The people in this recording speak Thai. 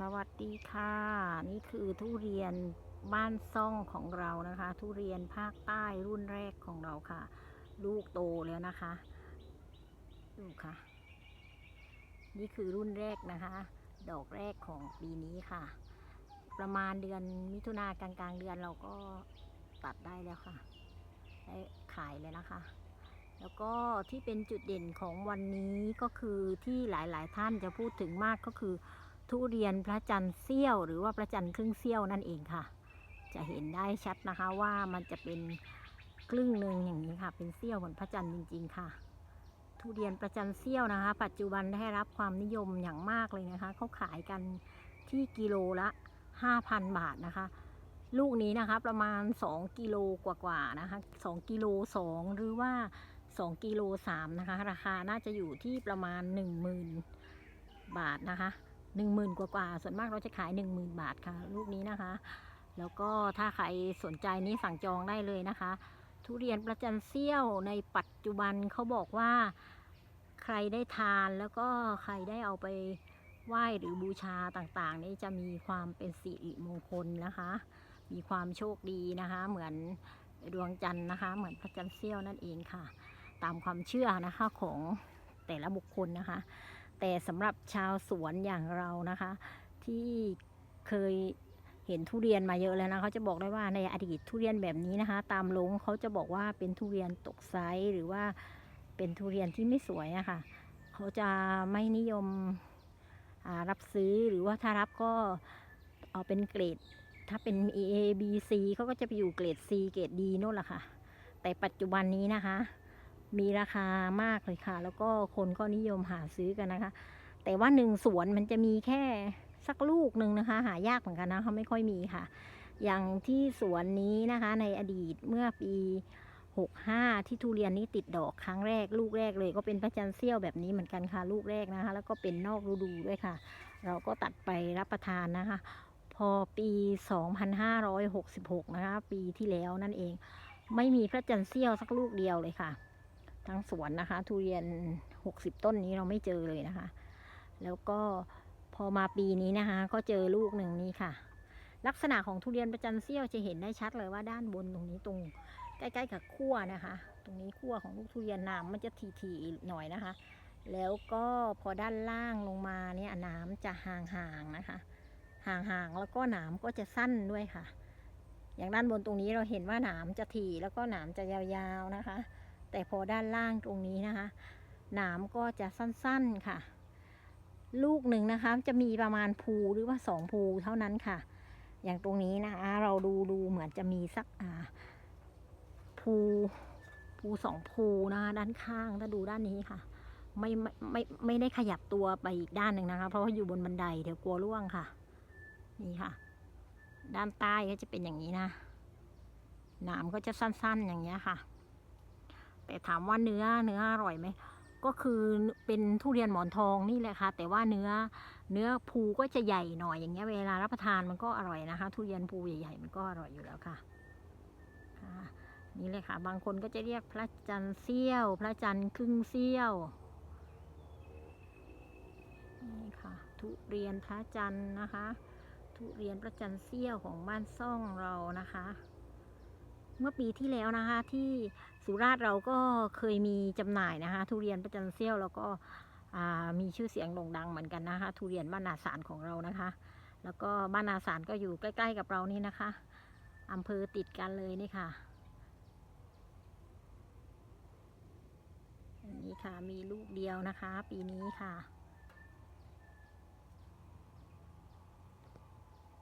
สวัสดีค่ะ นี่คือทุเรียนบ้านซ่องของเรานะคะ ทุเรียนภาคใต้รุ่นแรกของเราค่ะ ลูกโตแล้วนะคะดูค่ะ นี่คือรุ่นแรกนะคะ ดอกแรกของปีนี้ค่ะ ประมาณเดือนมิถุนากลางกลางๆเดือนเราก็ตัดได้แล้วค่ะได้ขายเลยนะคะ แล้วก็ที่เป็นจุดเด่นของวันนี้ก็คือที่หลายๆท่านจะพูดถึงมากก็คือ ทุเรียนพระจันทร์เสี้ยว หรือว่าพระจันทร์ครึ่งเสี้ยวนั่นเองค่ะ จะเห็นได้ชัดนะคะว่ามันจะเป็นครึ่งหนึ่งอย่างนี้ค่ะ เป็นเสี้ยวเหมือนพระจันทร์จริง ๆ ค่ะ ทุเรียนประจันทร์เสี้ยวนะคะ ปัจจุบันได้รับความนิยมอย่างมากเลยนะคะเขาขายกันที่กิโลละ 5,000 บาทนะคะ ลูกนี้นะคะประมาณ 2 กิโลกว่าๆนะคะ 2 กิโล 2 หรือว่า 2 กิโล 3 นะคะ ราคาน่าจะอยู่ที่ประมาณ 10,000 บาทนะคะ 10,000กว่าๆส่วนมากเราจะขาย10,000บาทค่ะลูกนี้นะคะ แล้วก็ถ้าใครสนใจนี้สั่งจองได้เลยนะคะ ทุเรียนประจันเซี่ยวในปัจจุบันเขาบอกว่าใครได้ทานแล้วก็ใครได้เอาไปไหว้หรือบูชาต่างๆ นี่จะมีความเป็นสิริมงคลนะคะ มีความโชคดีนะคะ เหมือนดวงจันทร์นะคะ เหมือนพระจันทร์เสี้ยวนั่นเองค่ะ ตามความเชื่อนะคะของแต่ละบุคคลนะคะ แต่สำหรับชาวสวนอย่างเรานะคะ ที่เคยเห็นทุเรียนมาเยอะแล้วนะเขาจะบอกได้ว่าในอดีตทุเรียนแบบนี้นะคะ ตามลงเขาจะบอกว่าเป็นทุเรียนตกไซส์หรือว่าเป็นทุเรียนที่ไม่สวยอะค่ะเขาจะไม่นิยมรับซื้อหรือว่าถ้ารับก็เอาเป็นเกรด ถ้าเป็น A B C เขาก็จะไปอยู่เกรด C เกรด D โน่นแหละค่ะ แต่ปัจจุบันนี้นะคะ มีราคามากเลยค่ะ แล้วก็คนก็นิยมหาซื้อกันนะคะ แต่ว่าหนึ่งสวนมันจะมีแค่สักลูกหนึ่งนะคะ หายากเหมือนกันนะเขาไม่ค่อยมีค่ะ อย่างที่สวนนี้นะคะ ในอดีตเมื่อปี65 ที่ทุเรียนนี้ติดดอกครั้งแรก ลูกแรกเลยก็เป็นพระจันทร์เสี้ยวแบบนี้เหมือนกันค่ะ ลูกแรกนะคะ แล้วก็เป็นนอกฤดูด้วยค่ะ เราก็ตัดไปรับประทานนะคะ พอปี 2566 นะคะ ปีที่แล้วนั่นเอง ไม่มีพระจันทร์เสี้ยวสักลูกเดียวเลยค่ะ ทั้งสวนนะคะ ทุเรียน 60 ต้นนี้เราไม่เจอเลยนะคะ แล้วก็พอมาปีนี้นะคะ ก็เจอลูกหนึ่งนี้ค่ะ ลักษณะของทุเรียนประจันเสี้ยวจะเห็นได้ชัดเลยว่าด้านบนตรงนี้ตรงใกล้ๆกับขั้วนะคะ ตรงนี้ขั้วของลูกทุเรียนน้ำมันจะทีๆหน่อยนะคะ แล้วก็พอด้านล่างลงมาเนี่ยน้ำจะห่างๆนะคะ ห่างๆแล้วก็หนามก็จะสั้นด้วยค่ะ อย่างด้านบนตรงนี้เราเห็นว่าหนามจะถี่แล้วก็หนามจะยาวๆนะคะ แต่พอด้านล่างตรงนี้นะคะหนามก็จะสั้นๆค่ะ ลูกหนึ่งนะคะ จะมีประมาณภูหรือว่าสองภูเท่านั้นค่ะ อย่างตรงนี้นะคะเราดูดูเหมือนจะมีสักอ่าภูภูสองภูนะคะด้านข้างถ้าดูด้านนี้ค่ะ ไม่ไม่ไม่ไม่ได้ขยับตัวไปอีกด้านหนึ่งนะคะ เพราะว่าอยู่บนบันไดเดี๋ยวกลัวร่วงค่ะ นี่ค่ะ ด้านใต้ก็จะเป็นอย่างนี้นะหนามก็จะสั้นๆอย่างเงี้ยค่ะ แต่ถามว่าเนื้อเนื้ออร่อยไหมก็คือเป็นทุเรียนหมอนทองนี่แหละค่ะ แต่ว่าเนื้อเนื้อภูก็จะใหญ่หน่อยอย่างเงี้ยเวลารับประทานมันก็อร่อยนะคะ ทุเรียนภูใหญ่ๆมันก็อร่อยอยู่แล้วค่ะค่ะนี่เลยค่ะ บางคนก็จะเรียกพระจันทร์เสี้ยว พระจันทร์ครึ่งเสี้ยวนี่ค่ะ ทุเรียนพระจันทร์นะคะ ทุเรียนพระจันทร์เสี้ยวของบ้านซ่องเรานะคะ เมื่อปีที่แล้วนะคะ ที่สุราษฎร์เราก็เคยมีจำหน่ายนะคะ ทุเรียนประจันเซียวแล้วก็มีชื่อเสียงโด่งดังเหมือนกันนะคะ ทุเรียนบ้านนาสารของเรานะคะ แล้วก็บ้านนาสารก็อยู่ใกล้ ๆ กับเรานี่นะคะอำเภอติดกันเลยนี่ค่ะอันนี้ค่ะมีลูกเดียวนะคะ ปีนี้ค่ะ